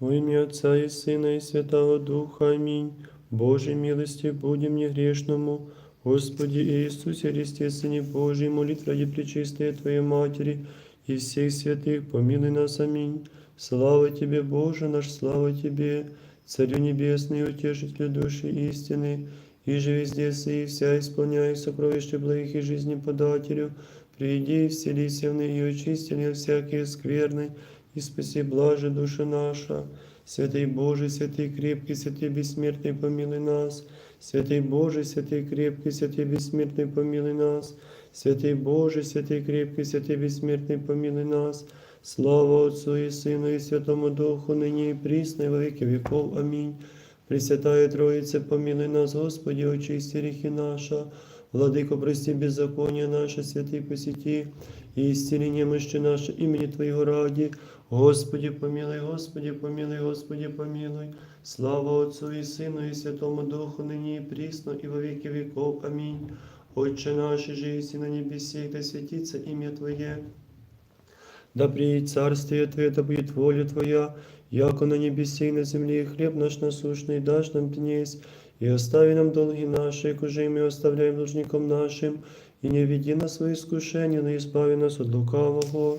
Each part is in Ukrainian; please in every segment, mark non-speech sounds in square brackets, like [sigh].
Во ім'я Отця і Сина, і Святого Духа. Амінь. Божій милості будем мне грешному, Господи Иисусе Христе, Сыне Божий, молитва ради Пречистой Твоей Матери и всех святых, помилуй нас. Аминь. Слава Тебе, Боже наш, слава Тебе, Царю Небесный, Утешителю души истины, и же везде сы и вся исполняй сокровища благих и жизни подателю, приди и вселися в ныне и очисти меня всякие скверны, и спаси блаже душа наша. Святый Боже, святый крепкий, святый бессмертный, помилуй нас. Святый Боже, святый крепкий, святый бессмертный, помилуй нас. Святый Боже, святый крепкий, святый бессмертный, помилуй нас. Слава Отцу и Сыну и Святому Духу, ныне и присно, и во веки веков. Аминь. Пресвятая Троица, помилуй нас, Господи, очисти грехи наша. Владыко, прости беззаконие наше, святый посети, и исцели немощи наши имени Твоего ради. Господи, помилуй, Господи, помилуй, Господи, помилуй. Слава Отцу и Сыну и Святому Духу, ныне и присно, и во веки веков. Аминь. Отче наш, же и на небесе, да святится имя Твое. Да приедет царствие Твое, да будет воля Твоя, яко на небесе и на земле, и хлеб наш насущный дашь нам днесь, и остави нам долги наши, коже мы оставляем должником нашим, и не веди нас в искушение, но избави нас от лукавого.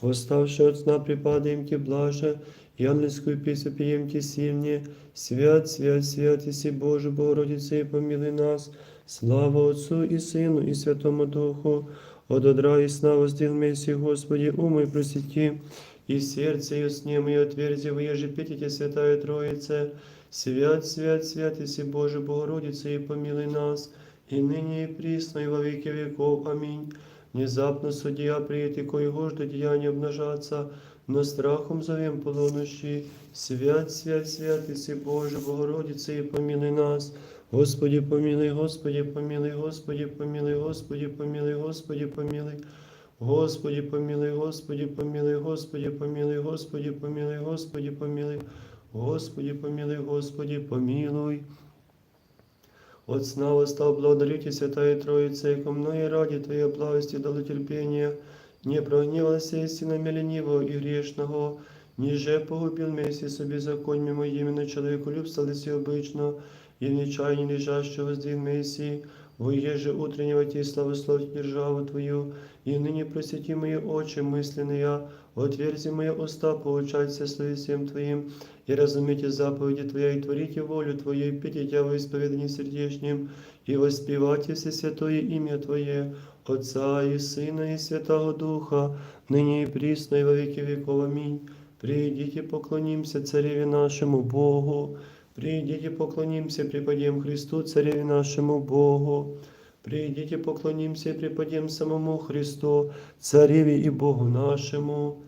Восставши от сна припадаем Тебе блаже, и ангельскую песню пьем Тебе сильнее. Свят, свят, свят, Иси Боже, Богородице, и помилуй нас. Слава Отцу и Сыну и Святому Духу, от одра и сна воздел Месси, Господи, умой просети, и сердце ее сне мое отверзи, выежи петите, Святая Троица. Свят, свят, свят, Иси Боже, Богородице, и помилуй нас, и ныне и присно, и во веки веков. Аминь. Внезапно судья приет, и коего ждут деяния обнажаться, но страхом зовем полунощи. Свят, свят, свят, Иси Боже, Богородице, и помилуй нас. Господи, помилуй, Господи, помилуй, Господи, помилуй, Господи, помилуй, Господи, помилуй. Господи, помилуй, Господи, помилуй, Господи, помилуй, Господи, помилуй, Господи, помилуй. Господи, помилуй, Господи, помилуй. От сна восстал благодарите, Святая Троица, и ко многие ради Твоей благости дало терпение, не прогневался истинами ленивого и грешного, ниже погубил вместе со беззаконьями моими, но человеку любство си обычно, и в нечаянии лежащего сдвиг Мессии, воеже утреннего Ти славословить державу Твою, и ныне просвети мои очи мысленные, отверзи мои уста, поучаться словесием Твоим, и разумейте заповеди Твоя, и творите волю Твою, и пейте во исповедании сердечнем, и воспевайте все святое имя Твое, Отца и Сына и Святого Духа, ныне и присно, и во веки веков. Аминь. Придите, поклонимся Цареве нашему Богу, Придите, поклонимся, преподем Христу, Цареве нашему Богу. Придите, поклонимся и преподем самому Христу, Цареве и Богу нашему.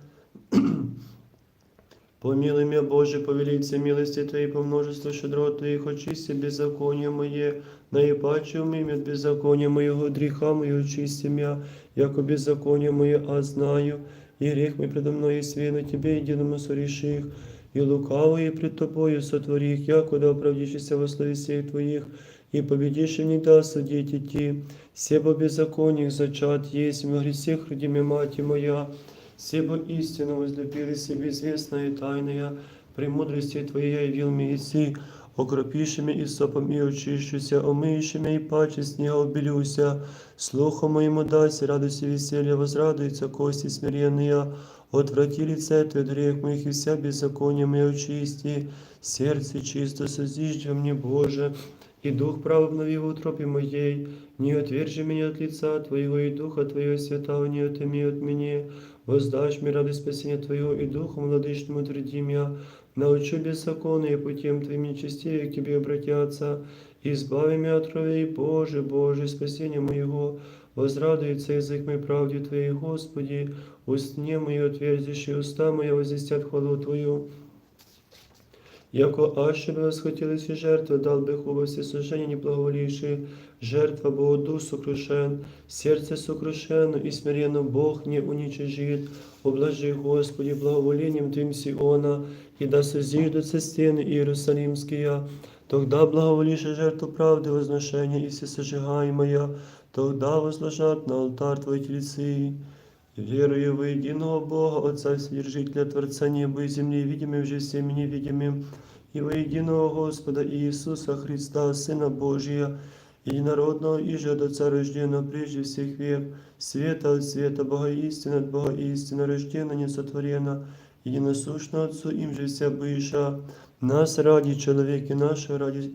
[clears throat] Помилуй меня, Боже, повелиться милости Твоей по множеству щедрот Твоих, очисти беззаконие мое, наипаче умыми от беззакония моего, греха моего очисти меня, яко беззаконие мое, а знаю, и грех мой предо мной, и свину Тебе, единому сореших, и лукавые пред Тобою сотворих, якуда оправдишься во слове всех Твоих, и победишь не да судить идти. Себо беззакониях зачат есть, во гресех родиме мати моя, себо истину возлюбили себе известная и тайная, премудрости Твоей явил мне иси, окропишими и сопом и очищуся, омыющими и паче снега обелюся, слухом моему дайся, радости и веселья возрадуются кости смиренные, Отврати лице Твое от грех моих и вся беззаконие мое очисти, сердце чисто созиждь во мне, Боже, и дух прав обнови в утробе моей, не отвержи меня от лица Твоего, и духа Твоего святого не отыми от меня, воздашь мне радость спасения Твоего, и духом владычному тверди меня, научу беззаконные путем Твоим нечестивее к Тебе обратятся, избави меня от крови, Боже, Боже, спасение моего, возрадуется язык мой правде Твоей, Господи, устне мои отверзишь, и уста моя возвестят хвалу Твою. Яко аще бы восхотелись и жертвы, дал бы во все сожжения неблаговолившие, жертва Богоду сокрушен, сердце сокрушено и смиренно Бог не уничижит. Облажи, Господи, благоволением Твим Сиона, и да созиждутся стены Иерусалимские, тогда благоволишь жертву правды возношения и все сожигаемая, тогда возложат на алтарь Твои тельцы. Верую в единого Бога, Отца Вседержителя, Творца неба и земли, видимым же всеми невидимым, и во единого Господа Иисуса Христа, Сына Божия, единородного и же от Отца рожденного прежде всех век, света от света, Бога истина от Бога истина, рождена, несотворена, единосущно Отцу, им же вся быша, нас ради человека наше, ради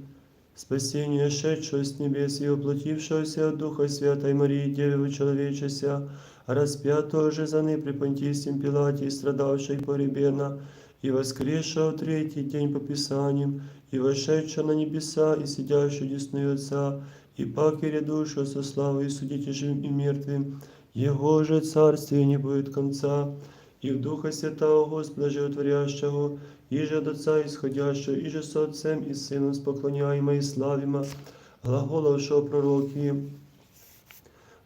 спасения, шедшего с небес и воплотившегося от Духа Святой Марии, Девы человечеся, распятого же за ны при Понтийском Пилате, и страдавшей поребена, и воскресшего в третий день по Писаниям, и вошедшего на небеса, и сидящего десную Отца, и пак душу со славой судите живым и мертвым, Его же царствие не будет конца, и в Духа Святого Господа Животворящего, и же от Отца исходящего, и же со Отцем и Сыном споклоняемо и славимо, глаголовшего пророки,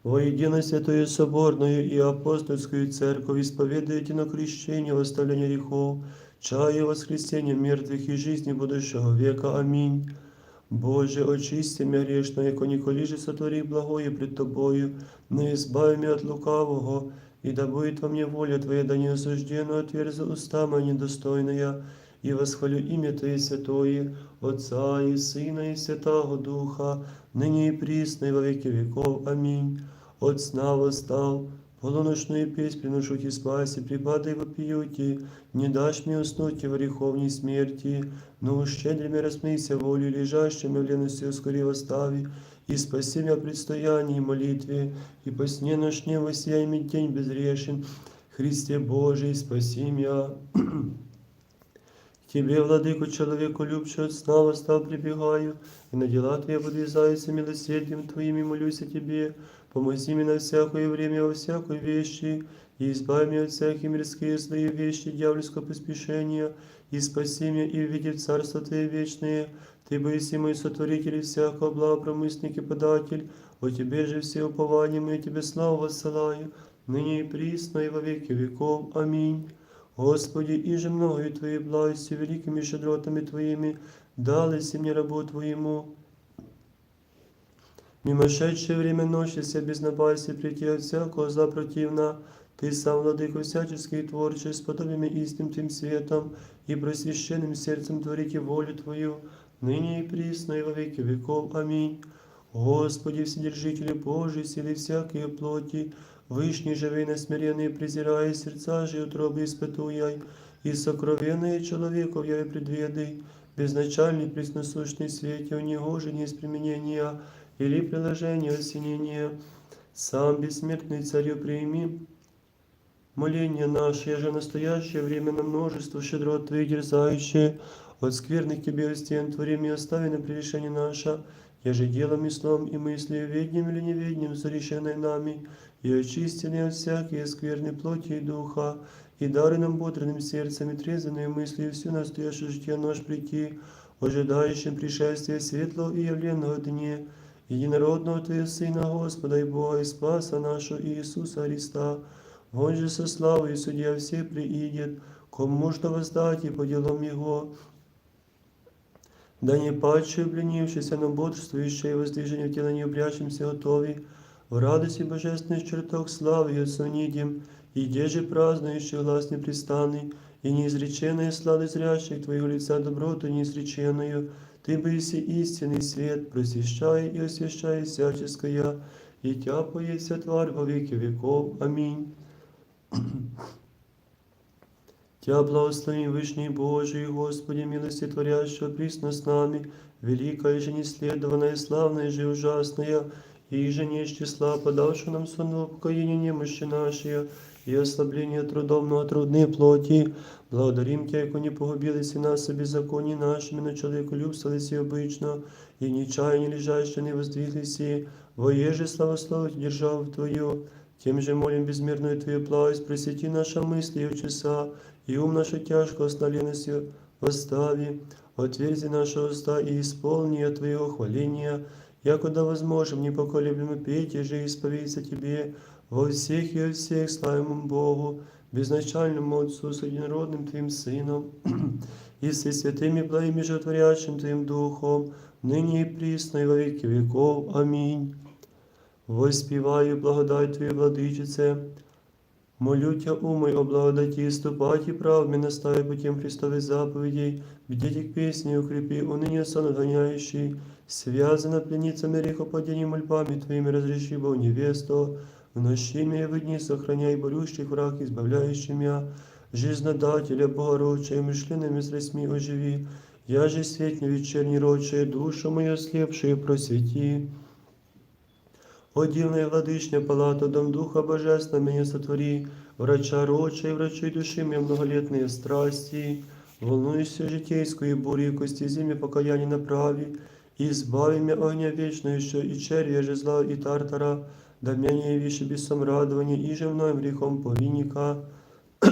Воедино Святою Соборною и Апостольскую Церковь исповедуете на крещение в оставление грехов, чаю воскресения мертвых и жизни будущего века. Аминь. Боже, очисти меня грешно, яко николи же сотвори благое пред Тобою, но избави меня от лукавого, и да будет во мне воля Твоя, да не осужденно отверзу уста моя недостойная, и восхвалю имя Твое святое, Отца и Сына и Святого Духа, ныне и присно и во веки веков. Аминь. От сна восстал, полуночную песнь приношу Ти спаси, припадай вопиюти, не дашь мне уснуть в греховней смерти, но ущедрими рассмейся волю лежащим и в лености ускори восстави, и спаси меня в предстоянии молитве, и по сне ночне воссияй день безрешен, Христе Божий, спаси меня. Тебе, владыку, человеку любче от сна восстал прибегаю, и на дела Твои подвязаюся милосердием Твоим и молюсь о Тебе. Помози мне на всякое время во всякой вещи, и избави меня от всяких мирские злые вещи, дьявольского поспешения, и спаси меня и в Царство Твое вечное. Ты боиси мой сотворитель и всякого блага промысник и податель, о Тебе же все упования мы Тебе славу воссылаю, ныне и присно и во веки веков. Аминь. Господи, и же многою Твоей благостью, великими щедротами Твоими, дались мне рабу Твоему. Мимошедшее время ночи вся безнабайся прийти от всякого зла противна, Ты сам, владыко всяческий творчий, с подобиями истинным Твим светом и просвященным сердцем творите волю Твою, ныне и присно и во веки веков. Аминь. Господи, Вседержитель Божий, силы всякие плоти, Вышний живый насмиренный, презирая сердца же утробы испытуяй, и сокровенные человеков я и предведай, безначальный пресносущный свете, у него же не из применения или приложения осенения. Сам бессмертный царю прими моление наше, я же настоящее время на множество щедрот Твоих дерзающие, от скверных Тебе стен творим и остави на прегрешение наше, я же делом и словом и мыслью, ведним или неведним, зарещенной нами, и очистили от всякие скверной плоти и духа, и дары нам бодренным сердцем и трезвенной мыслью всю настоящее житие наш прийти, ожидающим пришествия светлого и явленного дне, единородного Твоего Сына Господа и Бога и Спаса нашего Иисуса Христа, Он же со славой судья все приидет, кому можно воздать и по делам Его, да не паче обленившийся, но бодрствующие и воздвижение в тело не обрящимся готови, в радости божественных чертог славы и отсонидим, и деже празднующий глаз непрестанный, и неизреченная сладость зрящих Твоего лица доброту неизреченную, Ты быси истинный свет, просвещай и освящай всяческое, и Тя поеся тварь во веки веков. Аминь. Тя благослови Вышний Божий, Господи, милости творящего присно с нами, великая же неследованная, славная же ужасная, и же не из числа, подавшего нам сонного упокоения немощи нашей, и ослабление трудом, но трудные плоти. Благодарим Тя, яко не погубились и нас о беззаконии нашими, но человеку любствовались и обычно, и нечаяние лежащие не воздвиглись, и воеже славословить державу Твою. Тем же молим безмерную Твою благость, просвети наша мысли и часа, и ум нашу тяжко остановленностью восстави, отверзи наши уста и исполни от Твоего хваления, якуда возможем непоколеблемо петь и же исповедиться Тебе во всех и во всех славимому Богу, безначальному Отцу с единородным Твоим Сыном, [clears throat] и со святым и благим и животворящим Твоим Духом, ныне и присно и во веки веков. Аминь. Воспіваю благодать Твою, владичице, Молю Тя, умой, о благодаті, ступать и правми, настави путем Христовых заповедей, бдите к песне, укрепи, уныние сон отгоняющий, связана пленницами грехопадений мольбами Твоими, разреши, Бог, невесту, в ночи и в дни сохраняй борющих враг, избавляющий меня, жизнодателя, Богородчая, мышленными средствами оживи, я же светне вечерний рочая, душу мою слепшую просвети. О дивная владычня палата, дом Духа Божественного меня сотвори, врача роча и врачей души мне многолетные страсти, волнуйся житейскую бурю, кости зиме покаяние направи, и избави меня огня вечного еще, и червя же зла, и тартара, да меня не явишь бесом радования, и же мною грехом повинника. [clears throat]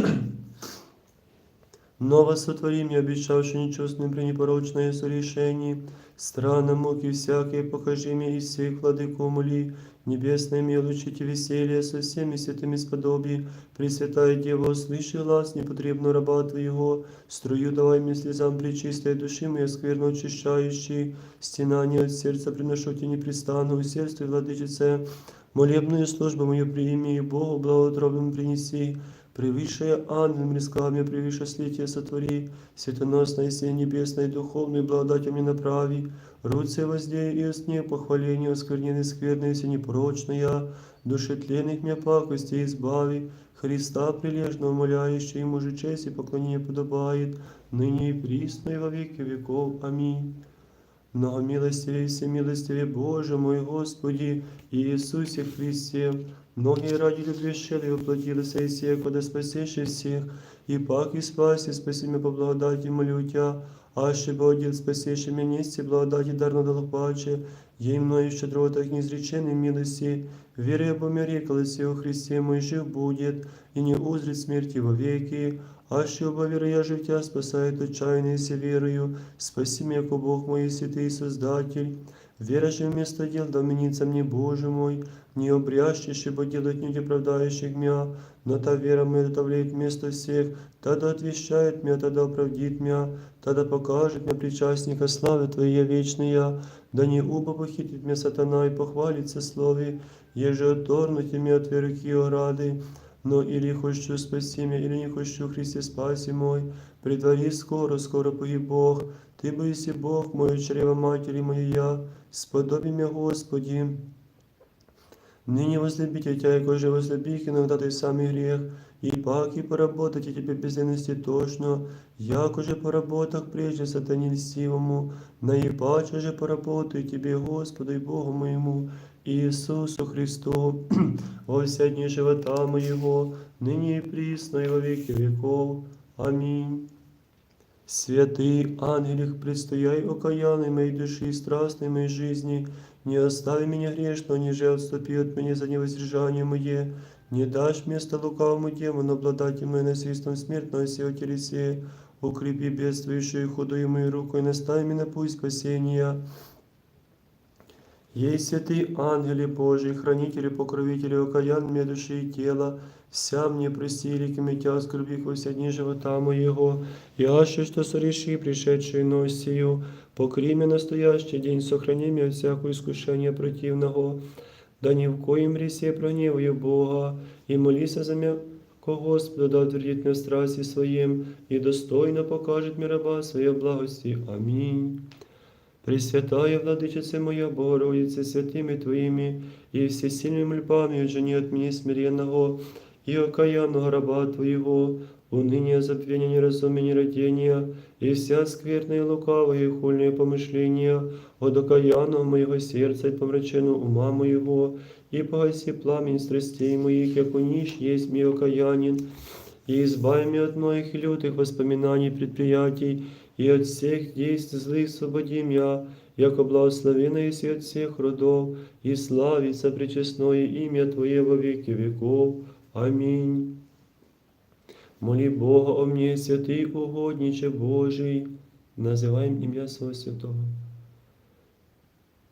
Ново сотвори мне, обещавши нечестным при непорочное сорешении, странно муки всякие покажи мне из всех владыку моли, небесное милучите веселье со всеми святыми сподоби, Пресвятая Дева, услыши глаз непотребно раба Твоего, струю давай мне слезам причистой души моей скверно очищающей, стенание от сердца приношу тебе непрестанно, усердствуй, владычице, молебную службу мою прими, и Богу благоутробным принеси, Превыше ангел мресками, превыше слитие сотвори, светоносной сей небесной духовной благодатью мне направи, руце воздей и сне похваление оскверненной скверной все непорочная, души тленных мне пакости избави, Христа прилежно умоляющий ему же честь и поклонение подобает, ныне и присно и во веки веков. Аминь. Многомилостивее, всемилостивее Боже мой Господи Иисусе Христе, многие ради любви щедрой воплотились и сие, куда спасешь всех, и пак и спаси, спаси меня по благодати, молю Тя, аще Богдел спасешь меня нести благодати дарно дал паче, ей мною щедротах неизреченной милости, вере помире, колесе о Христе мой жив будет, и не узрит смерти вовеки, аще оба веры я жив Тя спасает отчаянно се верою, спаси меня, яко Бог мой святый Создатель, Вера же вместо дел доменится мне, Боже мой, не обрящище, бо делать не оправдающих меня, но та вера моя доставляет вместо всех, тогда отвещает меня, тогда оправдит меня, тогда покажет мне причастника славы Твоей вечная, да не убо похитит меня сатана и похвалится слове, еже отторнуть меня от веры ее рады, но или хочу спаси меня, или не хочу Христе спаси мой, притвори скоро, скоро погиб Бог, Ты боиси Бог мой, чрева матери моя, сподоби меня, Господи. Ныне возлюбите Тя, яко же возлюбих иногда Ты самый грех, и пак и поработать и Тебе без лености тошно, яко же по работах прежде сатане льстивому, наипаче же поработаю Тебе, Господу и Богу моему, Иисусу Христу, [clears throat] во вся дни живота моего, ныне и присно и во веки веков. Аминь. Святый ангелик, предстояй окаянной моей души и страстной моей жизни, не остави меня грешного, ниже отступи от меня за невоздержание мое, не дашь место лукавому демону, обладать мной насильством смертного сего телесе, укрепи бедствующую худую мою руку и настави меня путь спасения. Ей святый ангели Божий, хранители, покровители, окаян мне души и тела, вся мне прости, реки митя, скорби во все дни живота моего, и аще что сореши пришедшую носию, покри меня настоящий день, сохрани меня от всякого искушения противного, да ни в коем ресе прогневаю Бога, и молися за меня, ко Господу, да утвердит меня в страсти своим, и достойно покажет мне раба своей благости. Аминь. Пресвятая Владычице моя, Богородице, святыми Твоими и всесильными мольбами отжени от меня смиренного и окаянного раба Твоего, уныние, забвение, неразумение, родения, и вся скверная, лукавая и хульные помышления от окаянного моего сердца и помраченного ума моего, и погаси пламень страстей моих, як нищ есть мой окаянин, и избави меня от моих лютых воспоминаний и предприятий, и от всех действий злых свободи меня, яко благословенно есть от всех родов, и славится пречестное имя Твое во веки веков. Аминь. Моли Бога о мне, святый угодниче Божий, называем имя Своего Святого.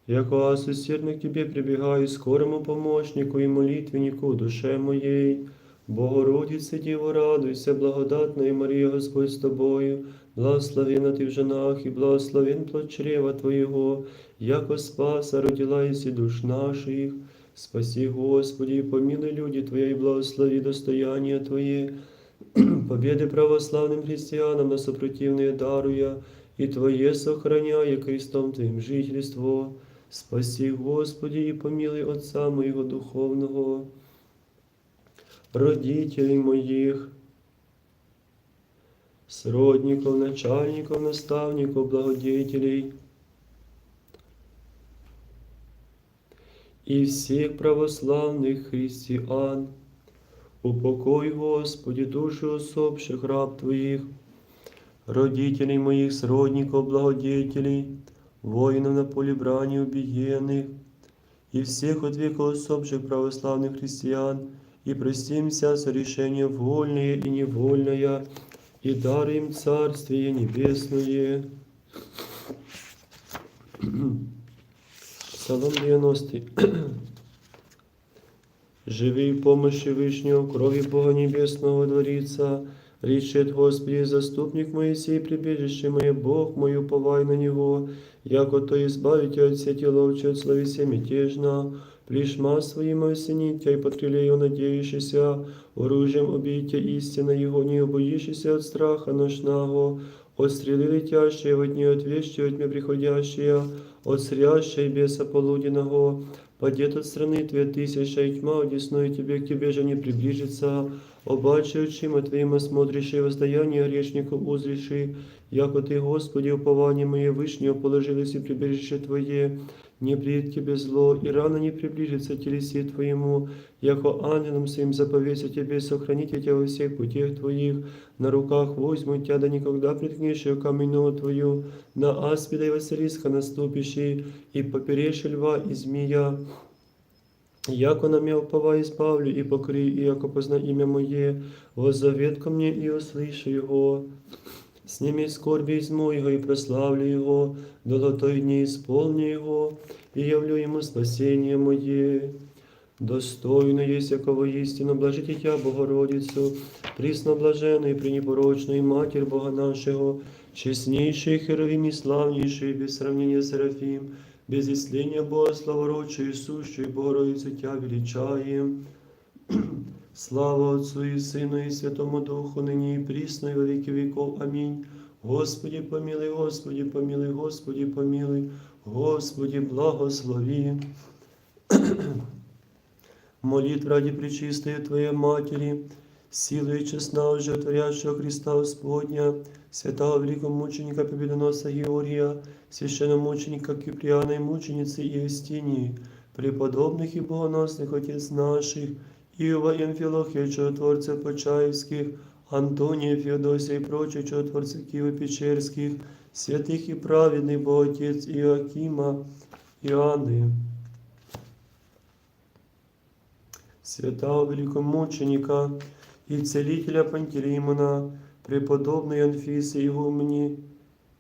Яко аз усердно к Тебе прибегаю, скорому помощнику и молитвеннику душе моей, Богородице Діво, радуйся, благодатна і Марія, Господь з тобою, благословена ти в женах, і благословен плод чрева Твоєго, яко спаса родила єси душ наших. Спаси, Господи, и помилуй люди Твои, и благослови достояние Твое, [clears throat] победы православным христианам на сопротивные даруя, и Твое сохраняя крестом Твоим жительство. Спаси, Господи, и помилуй Отца моего духовного, родителей моих, сродников, начальников, наставников, благодетелей и всех православных христиан. Упокой, Господи, души усопших раб Твоих, родителей моих, сродников, благодетелей, воинов на поле брани убиенных, и всех от века усопших православных христиан, и простимся за решение вольное и невольное, и дай им Царствие Небесное. Псалом 90. Живи в помощи Вышнего, крови Бога Небесного дворится, Речет Господи, заступник Моисей, прибежище мое, Бог мой, уповай на Него, яко то избавите от сети ловчи, от словеся мятежна, плешма своим осенитя и под крылею надеющийся, оружием убейте истина Его, не убоишься от страха ношного, от стрелы летящие, от нее от вещи, от тьмы приходящие, от срящей беса полуденного, падет от страны Твоя тысяча и тьма, одесную Тебе к Тебе же не приближится, обаче очима Твоим осмотришь и воздаяние грешников узриши, яко Ты, Господи, упование мое вышнее положилось и прибежище Твое, не придет Тебе зло, и рано не приближится телеси Твоему, яко ангелом своим заповеся Тебе, сохраните Тебя во всех путях Твоих, на руках возьму Тебя, да никогда приткнешь ее каменную Твою, на аспида и Василиска наступишь, и поперешь льва и змея, Яко на меня упова избавлю и покри, и яко позна имя Мое, воззовет ко мне и услышу Его. Сними скорби из моего и прославлю Его, долотой дни исполню Его, и явлю Ему спасение Мое. Достойно есть якого истину, блажите Тя, Богородицу, присно блаженную и пренепорочную Матерь Бога нашего, честнейший Херовим и славнейший, без сравнения Серафим, без исления Бога славородчий, сущий Богородицу Тя величаем. Слава Отцу и Сыну и Святому Духу, ныне и присно, и во веки веков. Аминь. Господи, помилуй, Господи, помилуй, Господи, помилуй, Господи, благослови. [clears throat] Молитв ради Пречистой Твоей Матери, силы и честна животворящего Христа Господня, святого великомученика Победоноса Георгия, священномученика Киприана и мученицы Иостинии, преподобных и богоносных отец наших, Иова и Амфилохия, чудотворцев Почаевских, Антония, Феодосия и прочих чудотворцев Киево-Печерских, святых и праведных Боготец Иоакима, Иоанны, святого великомученика и целителя Пантелеймона, преподобной Анфисы Игумни,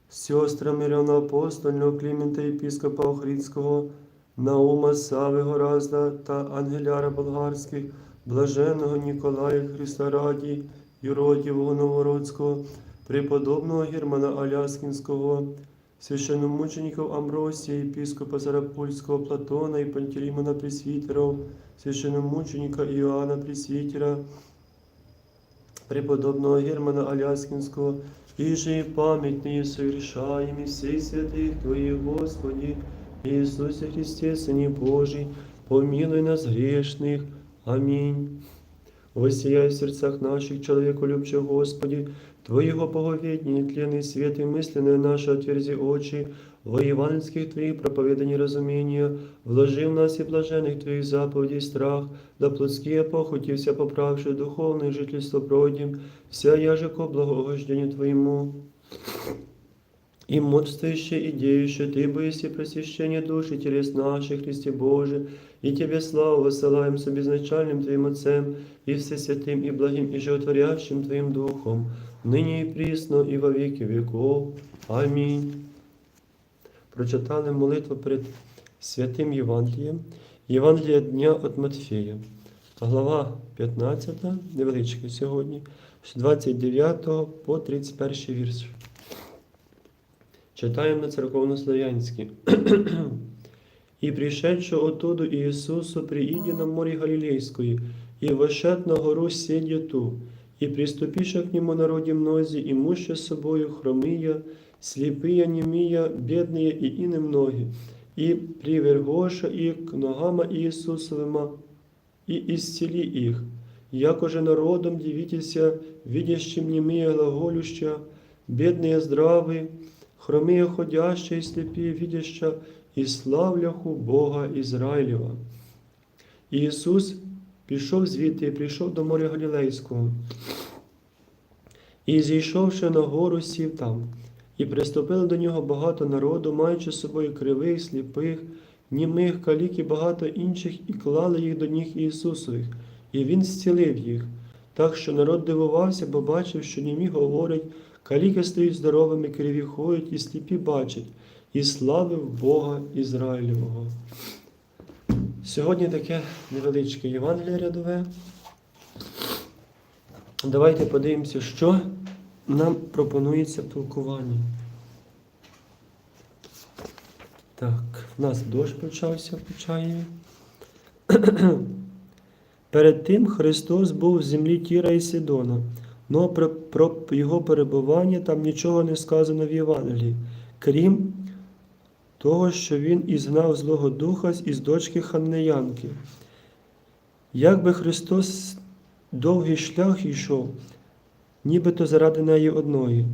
сестрами равноапостольного Климента єпископа Охридського, Наума Сави Горазда та Ангеляра Болгарських, блаженного Ніколая Христа Раді, Юродівого Новгородського, преподобного Германа Аляскінського, священномучеников Амбросія, єпископа Зарапульського Платона і Пантелеймона Пресвітеров, священномученика Іоанна Пресвітера, преподобного Германа Аляскинского, и же совершаем и всей святых Твоих, Господи, Иисусе Христе, Сыне Божий, помилуй нас грешных. Аминь. Воссияй в сердцах наших, человеку любчих, Господи, Твоего боговедения, нетленный свет и мысленное наше отверзи очи, во евангельских Твоих проповеданий разумения, вложи в нас и блаженных Твоих заповедей страх, да плотские похоти вся поправши духовное жительство пройдем, вся яже ко благовождению Твоему. И модствующее и деющее, Ты боишься просвещения души телес наших, Христе Боже, и Тебе славу высылаем с безначальным Твоим Отцем, и Всесвятым, и благим, и животворящим Твоим Духом, ныне и присно, и во веки веков. Аминь. Прочитали молитву перед святим Євангелієм, Євангелія дня від Матфея, глава 15, невеличка сьогодні, з 29 по 31 вірш. Читаємо на церковнослов'янській. И пришедшего оттуда Иисусу прииди на море Галилейское, и вошед на гору сидя ту, и приступиша к нему народе мнози, имуща с собою хромыя, слепые, немия, бедные и ины многие, и привергоша их к ногам Иисусовыма, и исцели их, якоже народом дивитеся, видящим немые глаголюща, бедные здравые, хромые ходящие, слепые видяща, і славляху Бога Ізраїлєва. І Ісус пішов звідти і прийшов до моря Галілейського. І зійшовши на гору, сів там, і приступили до нього багато народу, маючи з собою кривих, сліпих, німих, калік і багато інших, і клали їх до ніг Ісусових, і Він зцілив їх. Так що народ дивувався, бо бачив, що німі говорять, каліки стають здоровими, криві ходять, і сліпі бачать і славив Бога Ізраїлевого. Сьогодні таке невеличке Євангеліє рядове. Давайте подивимося, що нам пропонується в толкуванні. Так, в нас дощ почався в Почаєві. [clears throat] Перед тим Христос був в землі Тіра і Сидона, але про, про його перебування там нічого не сказано в Євангелії, крім того, що він ізгнав Злого Духа із дочки Ханнеянки. Якби Христос довгий шлях йшов, нібито заради неї одної.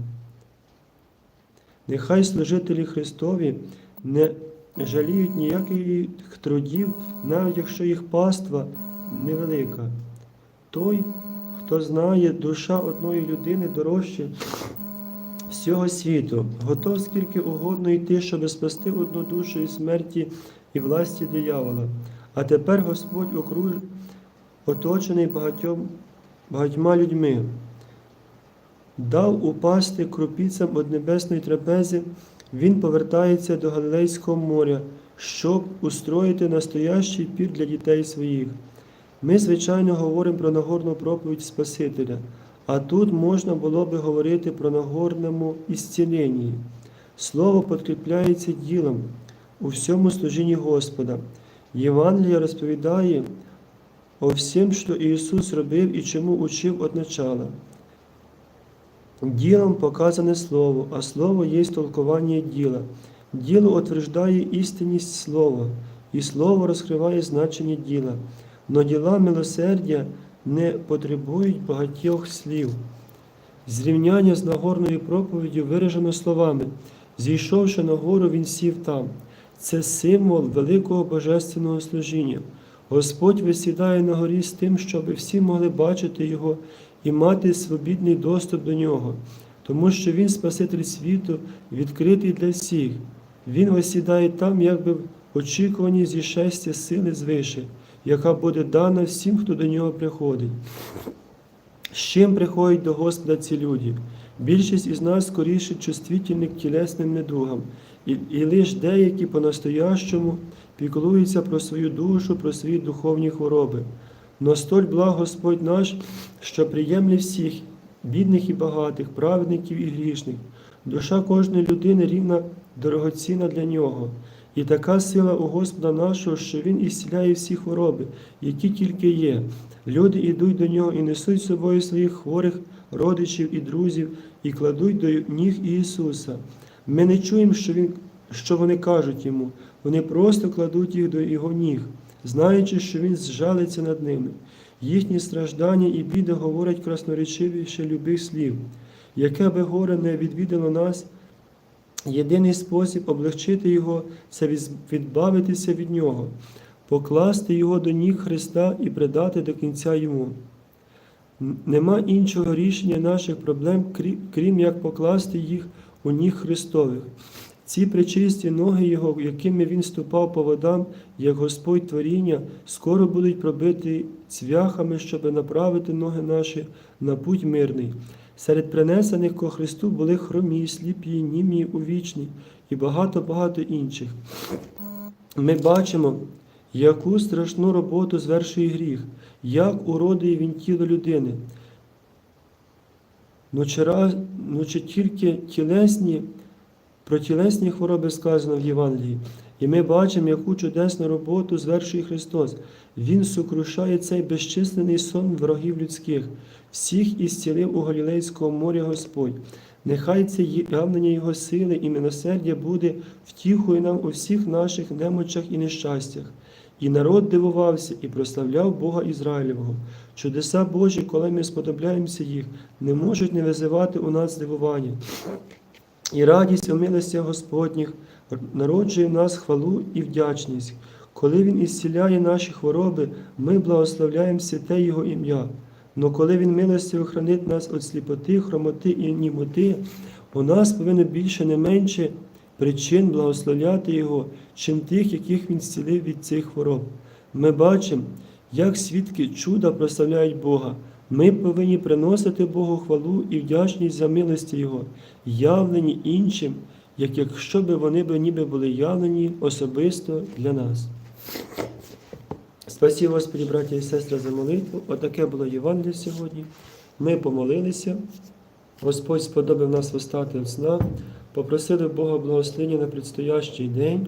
Нехай служителі Христові не жаліють ніяких трудів, навіть якщо їх паства невелика. Той, хто знає, душа одної людини дорожче всього світу, готов скільки угодно йти, щоб спасти одну душу із смерті і власті диявола. А тепер Господь окруж... оточений багатьом... багатьма людьми, дав упасти крупіцям од небесної трапези, він повертається до Галилейського моря, щоб устроїти настоящий пір для дітей своїх. Ми, звичайно, говоримо про Нагорну проповідь Спасителя. А тут можна було би говорити про нагорному ісціленні. Слово підкріпляється ділом у всьому служінні Господа. Євангелія розповідає о всім, що Ісус робив і чому учив від начала. Ділом показане Слово, а Слово є толкування діла. Діло утверждає істинність Слова, і Слово розкриває значення діла. Но діла милосердя не потребують багатьох слів. Зрівняння з Нагорною проповіддю виражено словами зійшовши на гору, він сів там. Це символ великого божественного служіння. Господь висідає на горі з тим, щоб всі могли бачити Його і мати свобідний доступ до нього, тому що Він Спаситель світу, відкритий для всіх. Він висідає там, якби в очікуванні зішестя сили звише яка буде дана всім, хто до нього приходить. З чим приходять до Господа ці люди? Більшість із нас скоріше чувствительні к тілесним недугам, і, і лише деякі по-настоящому піклуються про свою душу, про свої духовні хвороби. Но столь благ Господь наш, що приємле всіх, бідних і багатих, праведників і грішних. Душа кожної людини рівна дорогоцінна для нього. І така сила у Господа нашого, що Він ісціляє всі хвороби, які тільки є. Люди йдуть до нього і несуть з собою своїх хворих родичів і друзів, і кладуть до ніг Ісуса. Ми не чуємо, що, він, що вони кажуть йому, вони просто кладуть їх до Його ніг, знаючи, що Він зжалиться над ними. Їхні страждання і біди говорять красноречивіше любих слів, яке би горе не відвідало нас. Єдиний спосіб облегчити Його це відбавитися від Нього, покласти Його до ніг Христа і придати до кінця Йому. Нема іншого рішення наших проблем, крім як покласти їх у ніг Христових. Ці причисті ноги Його, якими Він ступав по водам, як Господь творіння, скоро будуть пробиті цвяхами, щоб направити ноги наші на путь мирний. Серед принесених ко Христу були хромі, сліпі, німі, увічні і багато-багато інших. Ми бачимо, яку страшну роботу звершує гріх, як уродує він тіло людини. Ну чи, ну тільки тілесні, про тілесні хвороби сказано в Євангелії, І ми бачимо, яку чудесну роботу звершує Христос. Він сокрушає цей безчисленний сон ворогів людських, всіх ісцілив у Галілейському морі Господь. Нехай це явлення Його сили і милосердя буде втіхою нам у всіх наших немочах і нещастях. І народ дивувався і прославляв Бога Ізраїлевого. Чудеса Божі, коли ми сподобляємося їх, не можуть не визивати у нас здивування. І радість у милостях Господніх народжує в нас хвалу і вдячність. Коли Він ісціляє наші хвороби, ми благословляємо святе Його ім'я. Но коли Він милостиво хранить нас від сліпоти, хромоти і німоти, у нас повинно більше не менше причин благословляти Його, чим тих, яких Він зцілив від цих хвороб. Ми бачимо, як свідки чуда прославляють Бога. Ми повинні приносити Богу хвалу і вдячність за милості Його, явлені іншим, як якщо б вони б ніби були явлені особисто для нас. Спасибо, Господі, браті і сестри, за молитву. Отаке було Євангеліє сьогодні. Ми помолилися. Господь сподобав нас встати від сна, попросили Бога благословення на предстоящий день.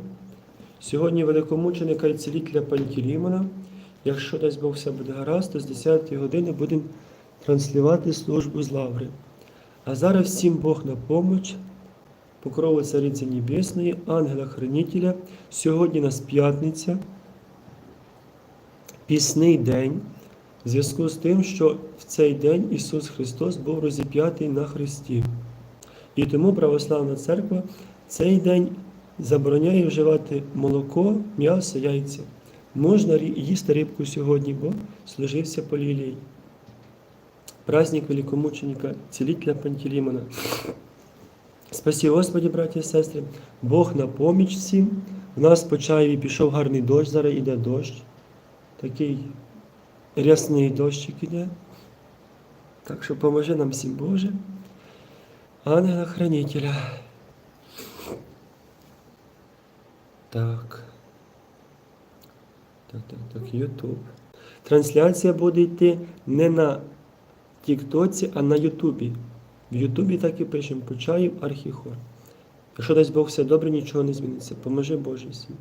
Сьогодні великомученика і цілітля Пантелеймона. Якщо дасть Бог все буде гаразд, то з 10 години будемо транслювати службу з лаври. А зараз всім Бог на помощь, покрову Цариці Небесної, ангела-хранителя. Сьогодні у нас п'ятниця, пісний день, в зв'язку з тим, що в цей день Ісус Христос був розіп'ятий на Христі. І тому Православна Церква цей день забороняє вживати молоко, м'ясо, яйця. Можна їсти рибку сьогодні, бо служився по лілії. Праздник великомученика, цілітля Пантелеймона. Спасі Господі, браті і сестри, Бог на поміч всім. У нас по Чаєві пішов гарний дощ, зараз іде дощ. Такий рясний дощик іде. Так що поможи нам всім Боже. Ангела-хранителя. Так. Так, так, так, Ютуб. Трансляція буде йти не на Тіктоці, а на Ютубі. В Ютубі так і пишемо Почаїв Архіхор. Якщо дасть Бог все добре, нічого не зміниться. Поможи Боже всім.